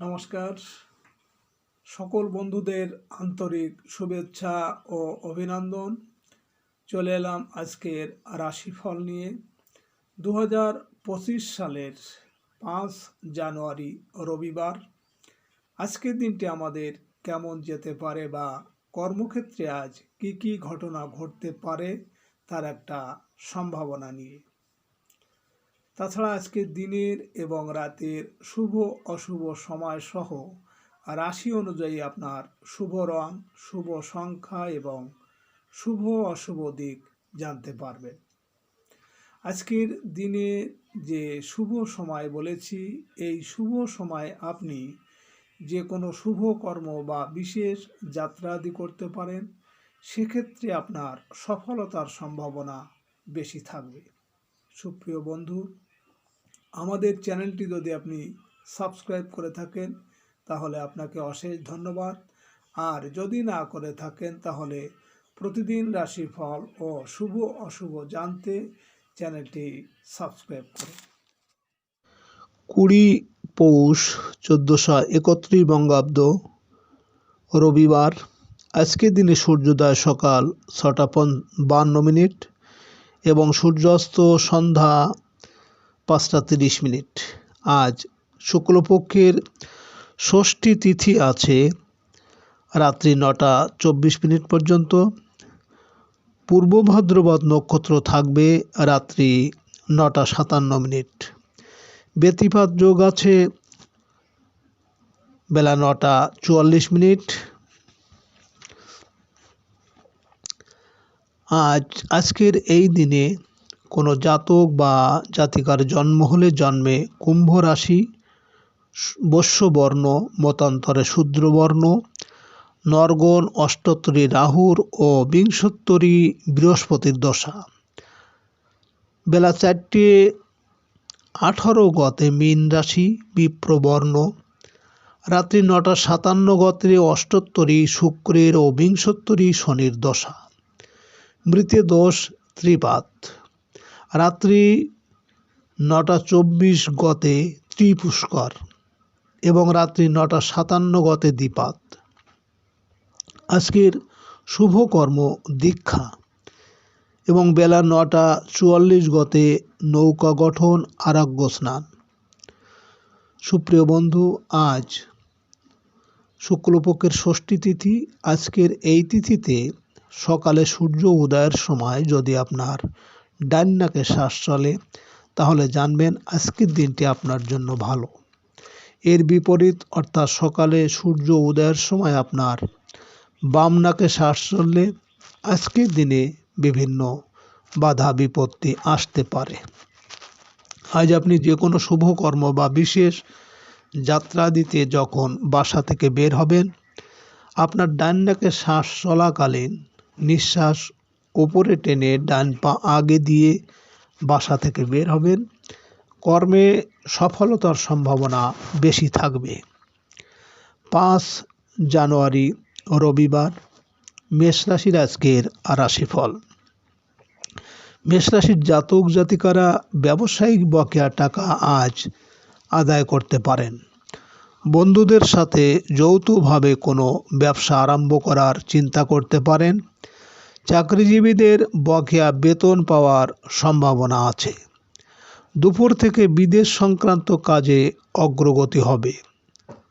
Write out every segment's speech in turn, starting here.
নমস্কার। সকল বন্ধুদের আন্তরিক শুভেচ্ছা ও অভিনন্দন। চলে এলাম আজকের রাশিফল নিয়ে। দু হাজার পঁচিশ সালের পাঁচ জানুয়ারি, রবিবার। আজকের দিনটি আমাদের কেমন যেতে পারে বা কর্মক্ষেত্রে আজ কি কি ঘটনা ঘটতে পারে, তার একটা সম্ভাবনা নিয়ে। তাছাড়া আজকের দিনের এবং রাতের শুভ অশুভ সময় সহ রাশি অনুযায়ী আপনার শুভ রং, শুভ সংখ্যা এবং শুভ অশুভ দিক জানতে পারবেন। আজকের দিনে যে শুভ সময় বলেছি, এই শুভ সময় আপনি যে কোনো শুভ কর্ম বা বিশেষ যাত্রাদি করতে পারেন, সেক্ষেত্রে আপনার সফলতার সম্ভাবনা বেশি থাকবে। সুপ্রিয় বন্ধু আমাদের চ্যানেলটি যদি আপনি সাবস্ক্রাইব করে থাকেন, তাহলে আপনাকে অশেষ ধন্যবাদ। আর যদি না করে থাকেন, তাহলে প্রতিদিন রাশিফল ও শুভ অশুভ জানতে চ্যানেলটি সাবস্ক্রাইব করুন। কুড়ি পৌষ চোদ্দোশো একত্রিশ বঙ্গাব্দ রবিবার। আজকের দিনে সূর্যোদয় সকাল ছটা বান্ন মিনিট এবং সূর্যাস্ত সন্ধ্যা পাঁচটা তিরিশ মিনিট। আজ শুক্লপক্ষের ষষ্ঠী তিথি আছে রাত্রি নটা চব্বিশ মিনিট পর্যন্ত। পূর্ব ভাদ্রপদ নক্ষত্র থাকবে রাত্রি নটা সাতান্ন মিনিট। ব্যতিপাত যোগ আছে বেলা নটা চুয়াল্লিশ মিনিট। আজ, আজকের এই দিনে কোনো জাতক বা জাতিকার জন্ম হলে জন্মে কুম্ভ রাশি বস্যবর্ণ মতান্তরে শূদ্রবর্ণ, নরগণ অষ্টোত্তরী রাহুর ও বিংশোত্তরী বৃহস্পতির দশা। বেলা চারটে আঠারো গতে মীন রাশি, বিপ্রবর্ণ। রাত্রি নটা সাতান্ন গতে অষ্টোত্তরী শুক্রের ও বিংশোত্তরী শনির দশা। মৃতে দোষ ত্রিপাত। রাত্রি নটা চব্বিশ গতে ত্রিপুষ্কর এবং রাত্রি নটা সাতান্ন গতে দ্বিপাত। আজকের শুভকর্ম দীক্ষা এবং বেলা নটা চুয়াল্লিশ গতে নৌকা গঠন, আরোগ্য স্নান। সুপ্রিয় বন্ধু, আজ শুক্লপক্ষের ষষ্ঠী তিথি। আজকের এই তিথিতে সকালে সূর্য উদয়ের সময় যদি আপনার ডান নাকে শ্বাস চলে, তাহলে জানবেন আজকের দিনটি আপনার জন্য ভালো। এর বিপরীত, অর্থাৎ সকালে সূর্য উদয়ের সময় আপনার বাম নাকে শ্বাস চললে আজকের দিনে বিভিন্ন বাধা, বিপত্তি আসতে পারে। আজ আপনি যে কোনো শুভকর্ম বা বিশেষ যাত্রা দিতে যখন বাসা থেকে বের হবেন, আপনার ডান নাকে শ্বাস চলাকালীন নিঃশ্বাস ওপরে টেনে ডান পা আগে দিয়ে বাসা থেকে বের হবেন। কর্মে সফলতার সম্ভাবনা বেশি থাকবে। পাঁচ জানুয়ারি, রবিবার মেষরাশির আজকের রাশিফল। মেষরাশির জাতক জাতিকারা ব্যবসায়িক বকেয়া টাকা আজ আদায় করতে পারেন। বন্ধুদের সাথে যৌথভাবে কোনো ব্যবসা আরম্ভ করার চিন্তা করতে পারেন। চাকরিজীবীদের বকেয়া বেতন পাওয়ার সম্ভাবনা আছে। দুপুর থেকে বিদেশ সংক্রান্ত কাজে অগ্রগতি হবে।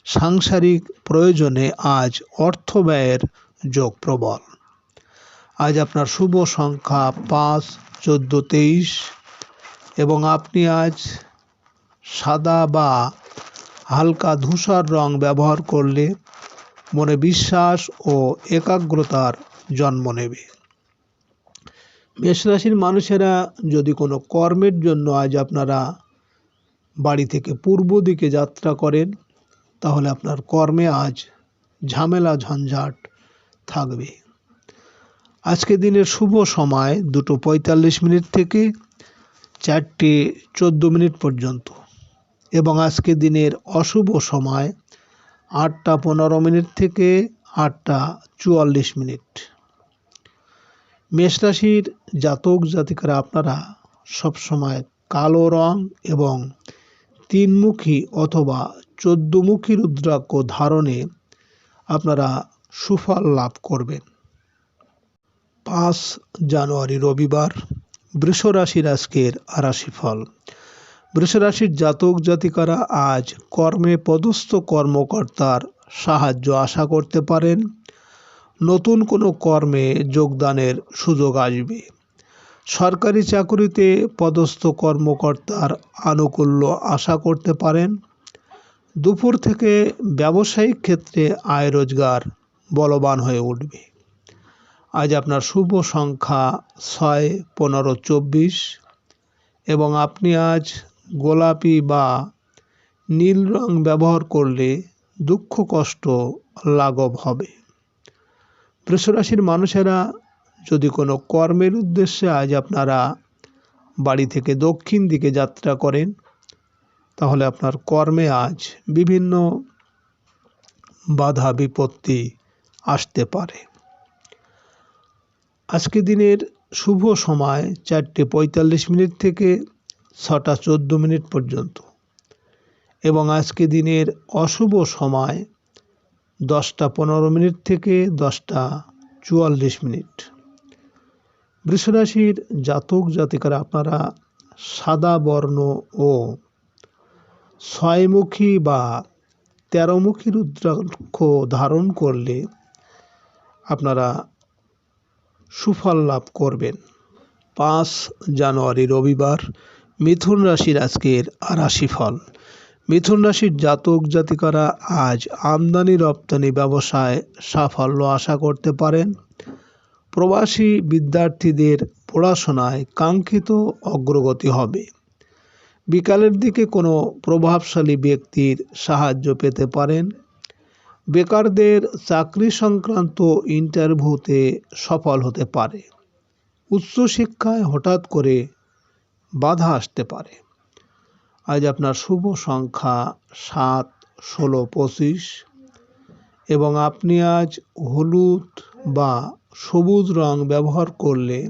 সাংসারিক প্রয়োজনে আজ অর্থ ব্যয়ের যোগ প্রবল। আজ আপনার শুভ সংখ্যা পাঁচ, চোদ্দ, তেইশ এবং আপনি আজ সাদা বা হালকা ধূসর রং ব্যবহার করলে মনে বিশ্বাস ও একাগ্রতার জন্ম নেবে। মেষরাশির মানুষেরা যদি কোনো কর্মের জন্য আজ আপনারা বাড়ি থেকে পূর্ব দিকে যাত্রা করেন, তাহলে আপনার কর্মে আজ ঝামেলা ঝঞ্ঝাট থাকবে। আজকে দিনের শুভ সময় দুটো পঁয়তাল্লিশ মিনিট থেকে চারটে চোদ্দ মিনিট পর্যন্ত এবং আজকে দিনের অশুভ সময় আটটা পনেরো মিনিট থেকে আটটা চুয়াল্লিশ মিনিট। মেষরাশির জাতক জাতিকারা আপনারা সবসময় কালো রং এবং তিনমুখী অথবা চোদ্দমুখী রুদ্রাক্ষ ধারণে আপনারা সুফল লাভ করবেন। পাঁচ জানুয়ারি রবিবার, বৃষ রাশির আজকের রাশিফল। বৃষরাশির জাতক জাতিকারা আজ কর্মে পদস্থ কর্মকর্তার সাহায্য আশা করতে পারেন। নতুন কোনো কর্মে যোগদানের সুযোগ আসবে। সরকারি চাকরিতে পদস্থ কর্মকর্তার আনুকূল্য আশা করতে পারেন। দুপুর থেকে ব্যবসায়িক ক্ষেত্রে আয় রোজগার বলবান হয়ে উঠবে। আজ আপনার শুভ সংখ্যা ছয়, পনেরো, চব্বিশ এবং আপনি আজ গোলাপি বা নীল রং ব্যবহার করলে দুঃখ কষ্ট লাঘব হবে। বৃষরাশির মানুষেরা যদি কোনো কর্মের উদ্দেশ্যে আজ আপনারা বাড়ি থেকে দক্ষিণ দিকে যাত্রা করেন, তাহলে আপনার কর্মে আজ বিভিন্ন বাধা, বিপত্তি আসতে পারে। আজকে দিনের শুভ সময় চারটে পঁয়তাল্লিশ মিনিট থেকে ছটা চোদ্দ মিনিট পর্যন্ত। এবং আজকে দিনের অশুভ সময় দশটা পনেরো মিনিট থেকে দশটা চুয়াল্লিশ মিনিট। বৃষরাশির জাতক জাতিকারা, আপনারা সাদা বর্ণ ও ছয়মুখী বা তেরোমুখী রুদ্রাক্ষ ধারণ করলে আপনারা সুফল লাভ করবেন। পাঁচ জানুয়ারি রবিবার, মিথুন রাশির আজকের রাশিফল। মিথুন রাশির জাতক জাতিকারা আজ আমদানি রপ্তানি ব্যবসায় সাফল্য আশা করতে পারেন। প্রবাসী বিদ্যার্থীদের পড়াশোনায় কাঙ্ক্ষিত অগ্রগতি হবে। বিকালের দিকে কোনো প্রভাবশালী ব্যক্তির সাহায্য পেতে পারেন। বেকারদের চাকরি সংক্রান্ত ইন্টারভিউতে সফল হতে পারে। উচ্চশিক্ষায় হঠাৎ করে বাধা আসতে পারে। আজ আপনার শুভ সংখ্যা সাত, ষোলো, পঁচিশ। এবং আপনি আজ হলুদ বা সবুজ রং ব্যবহার করলে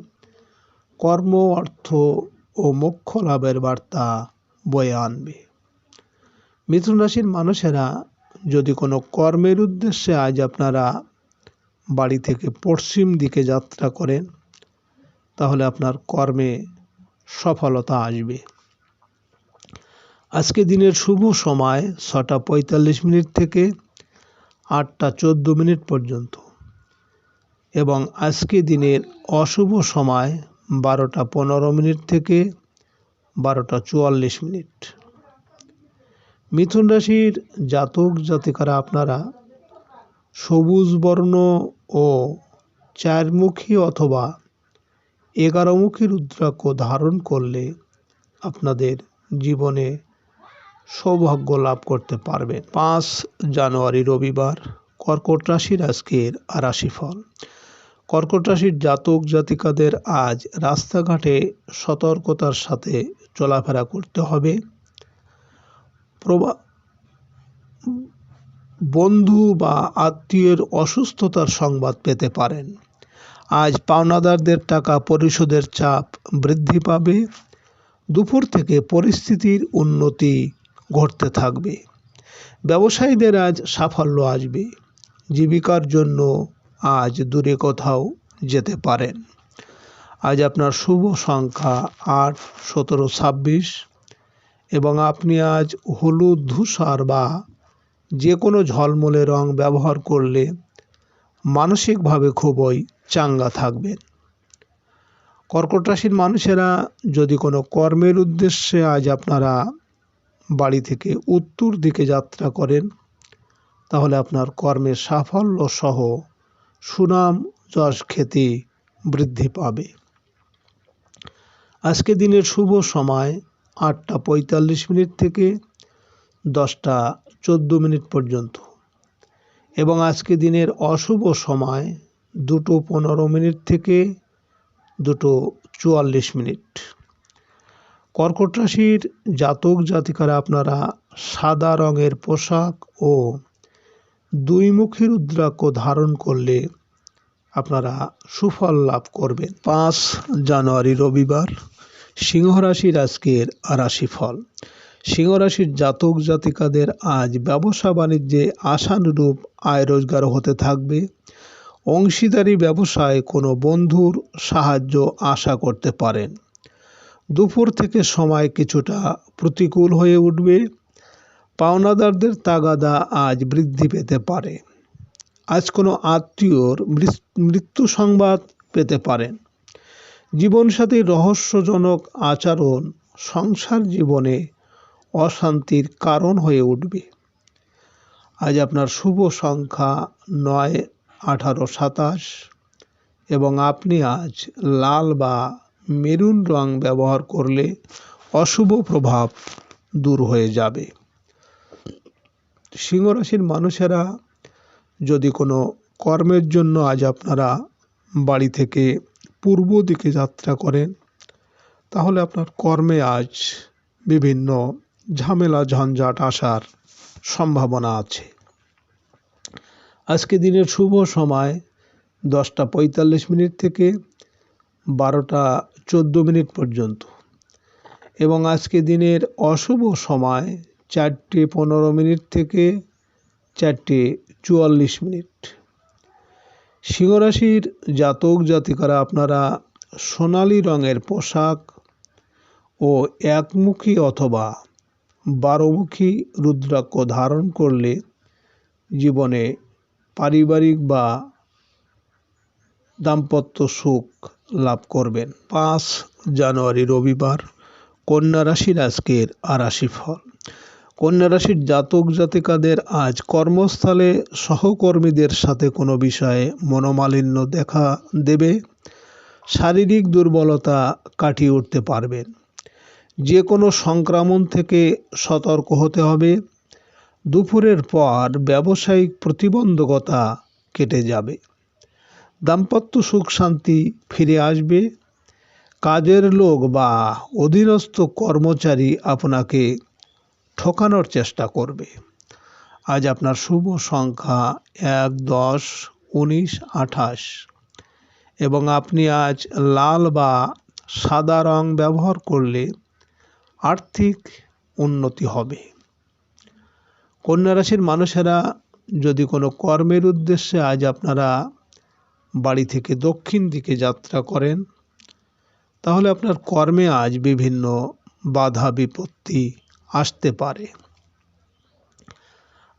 কর্ম, অর্থ ও মোক্ষ লাভের বার্তা বয়ে আনবে। মিথুন রাশির মানুষেরা যদি কোনো কর্মের উদ্দেশ্যে আজ আপনারা বাড়ি থেকে পশ্চিম দিকে যাত্রা করেন, তাহলে আপনার কর্মে সফলতা আসবে। আজকে দিনের শুভ সময় ছটা পঁয়তাল্লিশ মিনিট থেকে আটটা চোদ্দ মিনিট পর্যন্ত। এবং আজকে দিনের অশুভ সময় বারোটা পনেরো মিনিট থেকে বারোটা চুয়াল্লিশ মিনিট। মিথুন রাশির জাতক জাতিকারা আপনারা সবুজ বর্ণ ও চারমুখী অথবা এগারোমুখী রুদ্রাক্ষ ধারণ করলে আপনাদের জীবনে সৌভাগ্য লাভ করতে পারবেন পাঁচ জানুয়ারি, রবিবার, কর্কট রাশির আজকের রাশিফল। কর্কট রাশির জাতক জাতিকাদের আজ রাস্তাঘাটে সতর্কতার সাথে চলাফেরা করতে হবে। প্রবা, বন্ধু বা আত্মীয়ের অসুস্থতার সংবাদ পেতে পারেন। আজ পাওনাদারদের টাকা পরিশোধের চাপ বৃদ্ধি পাবে। দুপুর থেকে পরিস্থিতির উন্নতি ঘটতে থাকবে। ব্যবসায়ীদের আজ সাফল্য আসবে। জীবিকার জন্য আজ দূরে কোথাও যেতে পারেন। আজ আপনার শুভ সংখ্যা আট, সতেরো, ছাব্বিশ এবং আপনি আজ হলুদ, ধূসর বা যে কোনো ঝলমলে রং ব্যবহার করলে মানসিকভাবে খুবই চাঙ্গা থাকবেন। কর্কট রাশির মানুষেরা যদি কোনো কর্মের উদ্দেশ্যে আজ আপনারা বাড়ি থেকে উত্তর দিকে যাত্রা করেন, তাহলে আপনার কর্মের সাফল্য সহ সুনাম যশ খ্যাতি বৃদ্ধি পাবে। আজকে দিনের শুভ সময় আটটা পঁয়তাল্লিশ মিনিট থেকে দশটা চোদ্দ মিনিট পর্যন্ত। এবং আজকে দিনের অশুভ সময় দুটো পনেরো মিনিট থেকে দুটো চুয়াল্লিশ মিনিট। কর্কট রাশির জাতক জাতিকারা আপনারা সাদা রঙের পোশাক ও দুইমুখী রুদ্রাক্ষ ধারণ করলে আপনারা সুফল লাভ করবেন। পাঁচ জানুয়ারি রবিবার সিংহ রাশির আজকের রাশিফল। সিংহরাশির জাতক জাতিকাদের আজ ব্যবসা বাণিজ্যে আশানুরূপ আয় রোজগার হতে থাকবে। অংশীদারি ব্যবসায় কোনো বন্ধুর সাহায্য আশা করতে পারেন। দুপুর থেকে সময় কিছুটা প্রতিকূল হয়ে উঠবে। পাওনাদারদের তাগাদা আজ বৃদ্ধি পেতে পারে। আজ কোনো আত্মীয়র মৃত্যু সংবাদ পেতে পারেন। জীবনসাথীর রহস্যজনক আচরণ সংসার জীবনে অশান্তির কারণ হয়ে উঠবে। আজ আপনার শুভ সংখ্যা নয় আঠারো সাতাশ এবং আপনি আজ লাল বা মেরুন রং ব্যবহার করলে অশুভ প্রভাব দূর হয়ে যাবে। সিংহরাশির মানুষেরা যদি কোনো কর্মের জন্য আজ আপনারা বাড়ি থেকে পূর্ব দিকে যাত্রা করেন, তাহলে আপনার কর্মে আজ বিভিন্ন ঝামেলা, ঝঞ্ঝাট আসার সম্ভাবনা আছে। আজকে দিনের শুভ সময় দশটা পঁয়তাল্লিশ মিনিট থেকে বারোটা চোদ্দ মিনিট পর্যন্ত। এবং আজকে দিনের অশুভ সময় চারটে পনেরো মিনিট থেকে চারটে চুয়াল্লিশ মিনিট। সিংহরাশির জাতক জাতিকারা, আপনারা সোনালি রঙের পোশাক ও একমুখী অথবা বারোমুখী রুদ্রাক্ষ ধারণ করলে জীবনে পারিবারিক বা দাম্পত্য সুখ লাভ করবেন। পাঁচ জানুয়ারি, রবিবার, কন্যা রাশির আজকের আরাশি ফল কন্যা রাশির জাতক জাতিকাদের আজ কর্মস্থলে সহকর্মীদের সাথে কোনো বিষয়ে মনোমালিন্য দেখা দেবে। শারীরিক দুর্বলতা কাটিয়ে উঠতে পারবেন। যে কোনো সংক্রমণ থেকে সতর্ক হতে হবে। দুপুরের পর ব্যবসায়িক প্রতিবন্ধকতা কেটে যাবে। দাম্পত্য সুখ শান্তি ফিরে আসবে। কাজের লোক বা অধীনস্থ কর্মচারী আপনাকে ঠকানোর চেষ্টা করবে। আজ আপনার শুভ সংখ্যা এক, দশ, উনিশ, আঠাশ। এবং আপনি আজ লাল বা সাদা রং ব্যবহার করলে আর্থিক উন্নতি হবে। কন্যা রাশির মানুষেরা যদি কোনো কর্মের উদ্দেশ্যে আজ আপনারা বাড়ি থেকে দক্ষিণ দিকে যাত্রা করেন, তাহলে আপনার কর্মে আজ বিভিন্ন বাধা বিপত্তি আসতে পারে।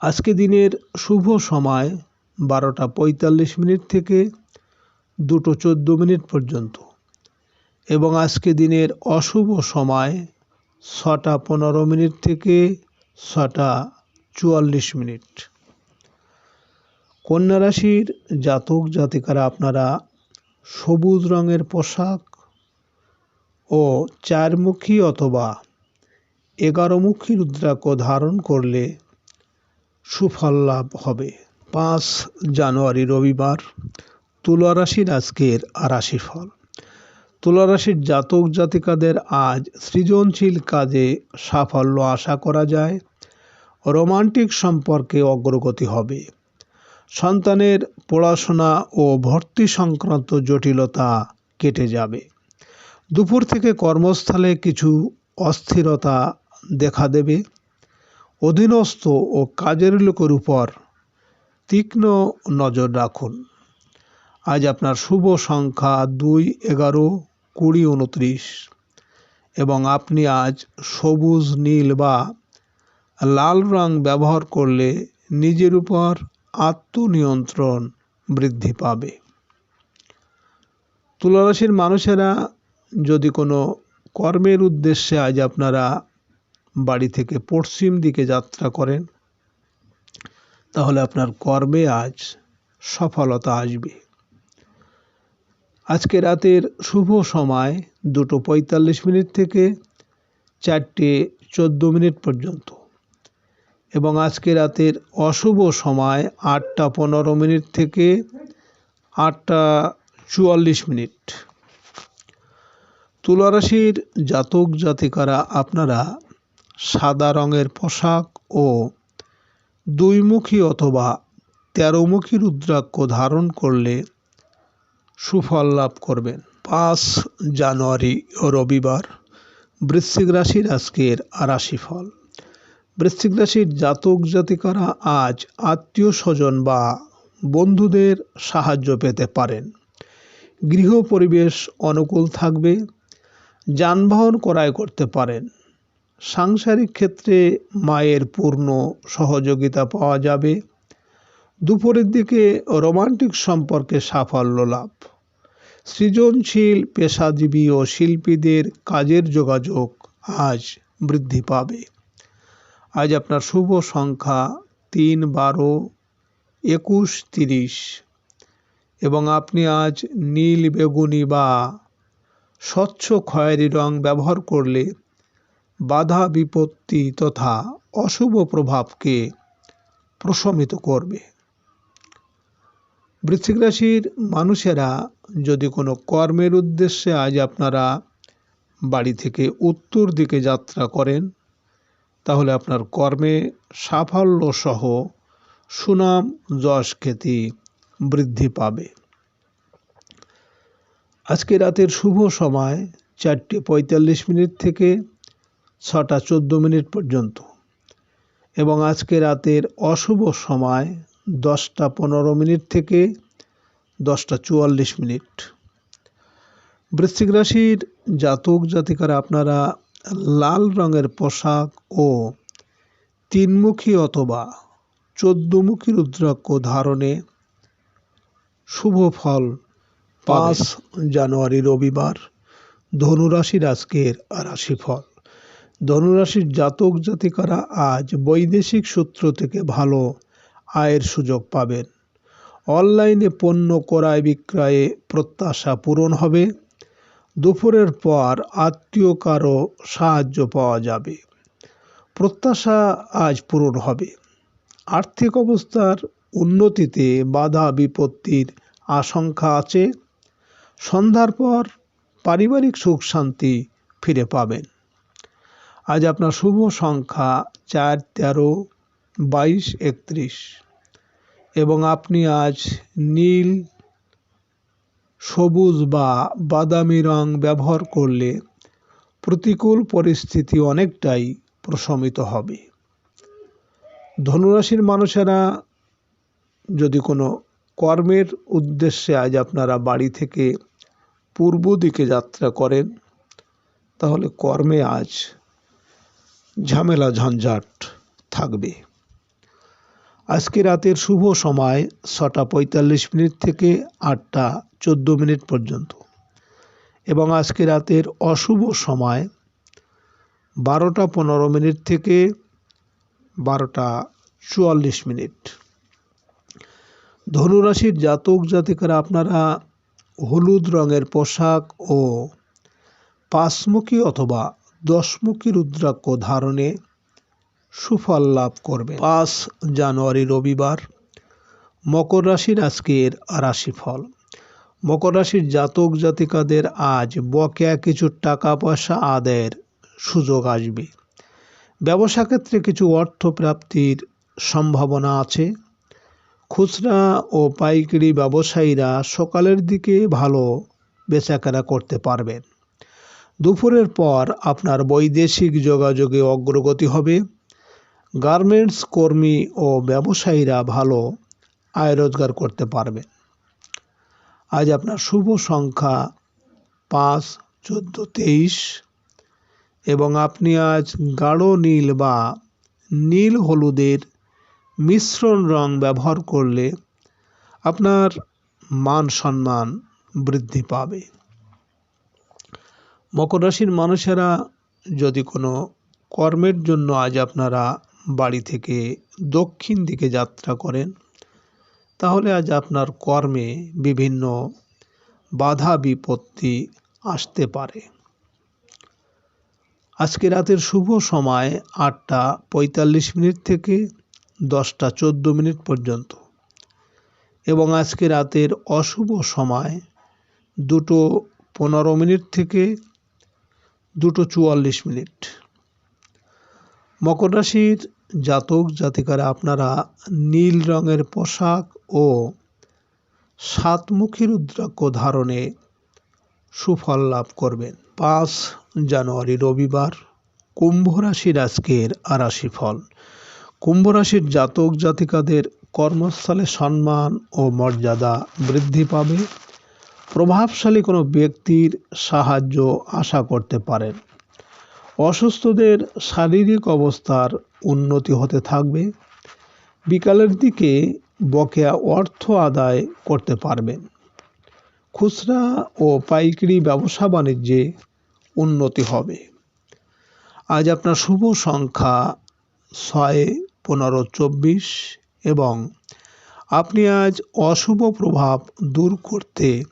আজকে দিনের শুভ সময় বারোটা পঁয়তাল্লিশ মিনিট থেকে দুটো চোদ্দ মিনিট পর্যন্ত এবং আজকে দিনের অশুভ সময় ছটা পনেরো মিনিট থেকে ছটা চুয়াল্লিশ মিনিট। কন্যা রাশির জাতক জাতিকারা, আপনারা সবুজ রঙের পোশাক ও চারমুখী অথবা এগারোমুখী রুদ্রাক্ষ ধারণ করলে সুফল লাভ হবে। পাঁচ জানুয়ারি, রবিবার, তুলা রাশির আজকের রাশি ফল তুলা রাশির জাতক জাতিকাদের আজ সৃজনশীল কাজে সাফল্য আশা করা যায়। রোমান্টিক সম্পর্কে অগ্রগতি হবে। সন্তানের পড়াশোনা ও ভর্তি সংক্রান্ত জটিলতা কেটে যাবে। দুপুর থেকে কর্মস্থলে কিছু অস্থিরতা দেখা দেবে। অধীনস্থ ও কাজের লোকের উপর তীক্ষ্ণ নজর রাখুন। আজ আপনার শুভ সংখ্যা দুই, এগারো, কুড়ি, উনত্রিশ এবং আপনি আজ সবুজ, নীল বা লাল রং ব্যবহার করলে নিজের উপর আত্মনিয়ন্ত্রণ বৃদ্ধি পাবে। তুলারাশির মানুষেরা যদি কোনো কর্মের উদ্দেশ্যে আজ আপনারা বাড়ি থেকে পশ্চিম দিকে যাত্রা করেন, তাহলে আপনার কর্মে আজ সফলতা আসবে। আজকে রাতের শুভ সময় দুটো পঁয়তাল্লিশ মিনিট থেকে চারটে চোদ্দ মিনিট পর্যন্ত। এবং আজকে রাতের অশুভ সময় আটটা পনেরো মিনিট থেকে আটটা চুয়াল্লিশ মিনিট। তুলারাশির জাতক জাতিকারা আপনারা সাদা রঙের পোশাক ও দুইমুখী অথবা তেরোমুখী রুদ্রাক্ষ ধারণ করলে সুফল লাভ করবেন। পাঁচ জানুয়ারি রবিবার বৃশ্চিক রাশির আজকের রাশিফল বৃশ্চিক রাশির জাতক জাতিকারা আজ আত্মীয় স্বজন বা বন্ধুদের সাহায্য পেতে পারেন। গৃহ পরিবেশ অনুকূল থাকবে, যানবাহন ক্রয় করতে পারেন। সাংসারিক ক্ষেত্রে মায়ের পূর্ণ সহযোগিতা পাওয়া যাবে। দুপুরের দিকে রোমান্টিক সম্পর্কে সাফল্য লাভ। সৃজনশীল পেশাজীবী ও শিল্পীদের কাজের যোগাযোগ আজ বৃদ্ধি পাবে। আজ আপনার শুভ সংখ্যা তিন বারো একুশ তিরিশ। এবং আপনি আজ নীল বেগুনি বা স্বচ্ছ খয়েরি রং ব্যবহার করলে বাধা বিপত্তি তথা অশুভ প্রভাবকে প্রশমিত করবে। বৃশ্চিক রাশির মানুষেরা যদি কোনো কর্মের উদ্দেশ্যে আজ আপনারা বাড়ি থেকে উত্তর দিকে যাত্রা করেন তাহলে আপনার কর্মে সাফল্য সহ সুনাম যশ খ্যাতি বৃদ্ধি পাবে। আজকে রাতের শুভ সময় চারটে পঁয়তাল্লিশ মিনিট থেকে ছটা চোদ্দ মিনিট পর্যন্ত এবং আজকে রাতের অশুভ সময় দশটা পনেরো মিনিট থেকে দশটা চুয়াল্লিশ মিনিট। বৃশ্চিক রাশির জাতক জাতিকারা আপনারা লাল রঙের পোশাক ও তিনমুখী অথবা চোদ্দমুখী রুদ্রাক্ষ ধারণে শুভ ফল পাঁচ জানুয়ারি রবিবার। ধনুরাশির আজকের রাশিফল। ধনুরাশির জাতক জাতিকারা আজ বৈদেশিক সূত্র থেকে ভালো আয়ের সুযোগ পাবেন। অনলাইনে পণ্য ক্রয় বিক্রয়ে প্রত্যাশা পূরণ হবে। দুপুরের পর আত্মীয় কারও সাহায্য পাওয়া যাবে। প্রত্যাশা আজ পূরণ হবে। আর্থিক অবস্থার উন্নতিতে বাধা বিপত্তির আশঙ্কা আছে। সন্ধ্যার পর পারিবারিক সুখ শান্তি ফিরে পাবেন। আজ আপনার শুভ সংখ্যা চার, তেরো, বাইশ, একত্রিশ। এবং আপনি আজ নীল সবুজ বা বাদামি রং ব্যবহার করলে প্রতিকূল পরিস্থিতি অনেকটাই প্রশমিত হবে। ধনুরাশির মানুষেরা যদি কোনো কর্মের উদ্দেশ্যে আজ আপনারা বাড়ি থেকে পূর্ব দিকে যাত্রা করেন, তাহলে কর্মে আজ ঝামেলা ঝঞ্ঝাট থাকবে। আজকে রাতের শুভ সময় ছটা পঁয়তাল্লিশ মিনিট থেকে আটটা চোদ্দ মিনিট পর্যন্ত। এবং আজকে রাতের অশুভ সময় বারোটা পনেরো মিনিট থেকে বারোটা চুয়াল্লিশ মিনিট। ধনুরাশির জাতক জাতিকারা আপনারা হলুদ রঙের পোশাক ও পাঁচমুখী অথবা দশমুখী রুদ্রাক্ষ ধারণে সুফল লাভ করবে। পাঁচ জানুয়ারি, রবিবার। মকর রাশির আজকের রাশিফল। মকর রাশির জাতক জাতিকাদের আজ বকেয়া কিছু টাকা পয়সা আদায়ের সুযোগ আসবে। ব্যবসা ক্ষেত্রে কিছু অর্থ প্রাপ্তির সম্ভাবনা আছে। খুচরা ও পাইকারি ব্যবসায়ীরা সকালের দিকে ভালো বেচাকেনা করতে পারবেন। দুপুরের পর আপনার বৈদেশিক যোগাযোগে অগ্রগতি হবে। গার্মেন্টস কর্মী ও ব্যবসায়ীরা ভালো আয় রোজগার করতে পারবেন আজ আপনার শুভ সংখ্যা পাঁচ, চোদ্দ, তেইশ এবং আপনি আজ গাঢ় নীল বা নীল হলুদের মিশ্রণ রং ব্যবহার করলে আপনার মান সম্মান বৃদ্ধি পাবে। মকর রাশির মানুষেরা যদি কোনো কর্মের জন্য আজ আপনারা বাড়ি থেকে দক্ষিণ দিকে যাত্রা করেন, তাহলে আজ আপনার কর্মে বিভিন্ন বাধা বিপত্তি আসতে পারে। আজকে রাতের শুভ সময় আটটা পঁয়তাল্লিশ মিনিট থেকে দশটা চোদ্দ মিনিট পর্যন্ত এবং আজকে রাতের অশুভ সময় দুটো পনেরো মিনিট থেকে দুটো চুয়াল্লিশ মিনিট। মকর রাশির জাতক জাতিকারা আপনারা নীল রঙের পোশাক ও সাতমুখী রুদ্রাক্ষ ধারণে সুফল লাভ করবেন। পাঁচ জানুয়ারি, রবিবার, কুম্ভ রাশির আজকের আরাশি ফল কুম্ভ রাশির জাতক জাতিকাদের কর্মস্থলে সম্মান ও মর্যাদা বৃদ্ধি পাবে। প্রভাবশালী কোনো ব্যক্তির সাহায্য আশা করতে পারেন। অসুস্থদের শারীরিক অবস্থার উন্নতি হতে থাকবে। বিকালের দিকে বকেয়া অর্থ আদায় করতে পারবেন খুচরা ও পাইকারি ব্যবসা বাণিজ্যে উন্নতি হবে। আজ আপনার শুভ সংখ্যা ছয়, পনেরো, চব্বিশ এবং আপনি আজ অশুভ প্রভাব দূর করতে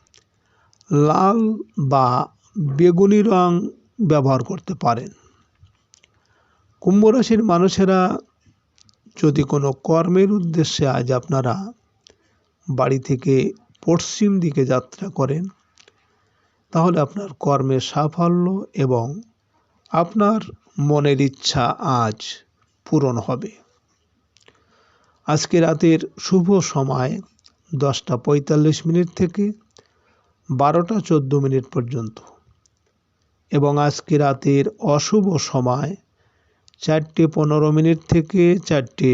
লাল বা বেগুনি রং ব্যবহার করতে পারেন। কুম্ভ রাশির মানুষেরা যদি কোনো কর্মের উদ্দেশ্যে আজ আপনারা বাড়ি থেকে পশ্চিম দিকে যাত্রা করেন, তাহলে আপনার কর্মের সাফল্য এবং আপনার মনের ইচ্ছা আজ পূরণ হবে। আজকে রাতের শুভ সময় দশটা পঁয়তাল্লিশ মিনিট থেকে বারোটা চোদ্দ মিনিট পর্যন্ত এবং আজকে রাতের অশুভ সময় চারটে পনেরো মিনিট থেকে চারটে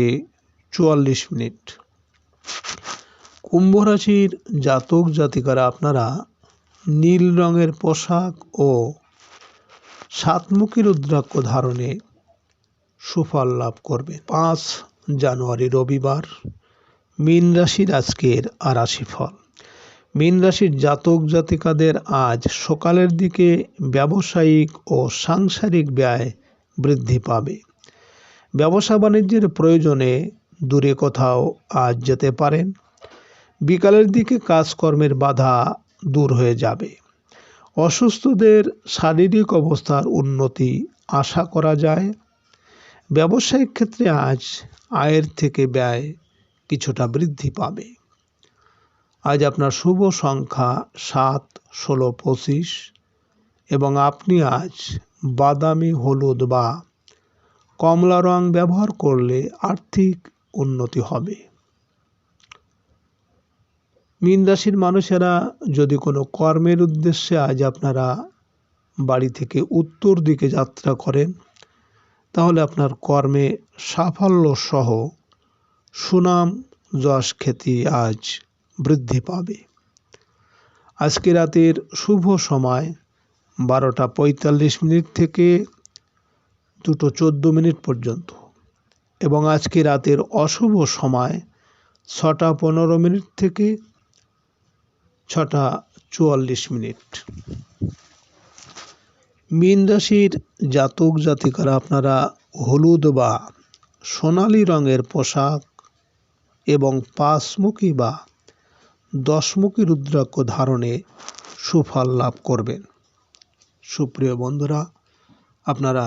চুয়াল্লিশ মিনিট। কুম্ভ রাশির জাতক জাতিকারা আপনারা নীল রঙের পোশাক ও সাতমুখী রুদ্রাক্ষ ধারণে সুফল লাভ করবে পাঁচ জানুয়ারি রবিবার মীন রাশির আজকের আরাশি ফল মীন রাশির জাতক জাতিকাদের আজ সকালের দিকে ব্যবসায়িক ও সাংসারিক ব্যয় বৃদ্ধি পাবে। ব্যবসা বাণিজ্যের প্রয়োজনে দূরে কোথাও আজ যেতে পারেন। বিকালের দিকে কাজকর্মের বাধা দূর হয়ে যাবে। অসুস্থদের শারীরিক অবস্থার উন্নতি আশা করা যায়। ব্যবসায়িক ক্ষেত্রে আজ আয়ের থেকে ব্যয় কিছুটা বৃদ্ধি পাবে। আজ আপনার শুভ সংখ্যা সাত, ষোলো, পঁচিশ এবং আপনি আজ বাদামি, হলুদ বা কমলা রং ব্যবহার করলে আর্থিক উন্নতি হবে। মীন রাশির মানুষেরা যদি কোনো কর্মের উদ্দেশ্যে আজ আপনারা বাড়ি থেকে উত্তর দিকে যাত্রা করেন, তাহলে আপনার কর্মে সাফল্য সহ সুনাম, যশ, খ্যাতি আজ বৃদ্ধি পাবে। আজকে রাতের শুভ সময়। বারোটা পঁয়তাল্লিশ মিনিট থেকে দুটো চোদ্দ মিনিট পর্যন্ত। এবং আজকে রাতের অশুভ সময় ছটা পনেরো মিনিট থেকে ছটা চুয়াল্লিশ মিনিট। মীন রাশির জাতক জাতিকারা, আপনারা হলুদ বা সোনালি রঙের পোশাক এবং পাঁচমুখী বা দশমুখী রুদ্রাক্ষ ধারণে সুফল লাভ করবেন। সুপ্রিয় বন্ধুরা আপনারা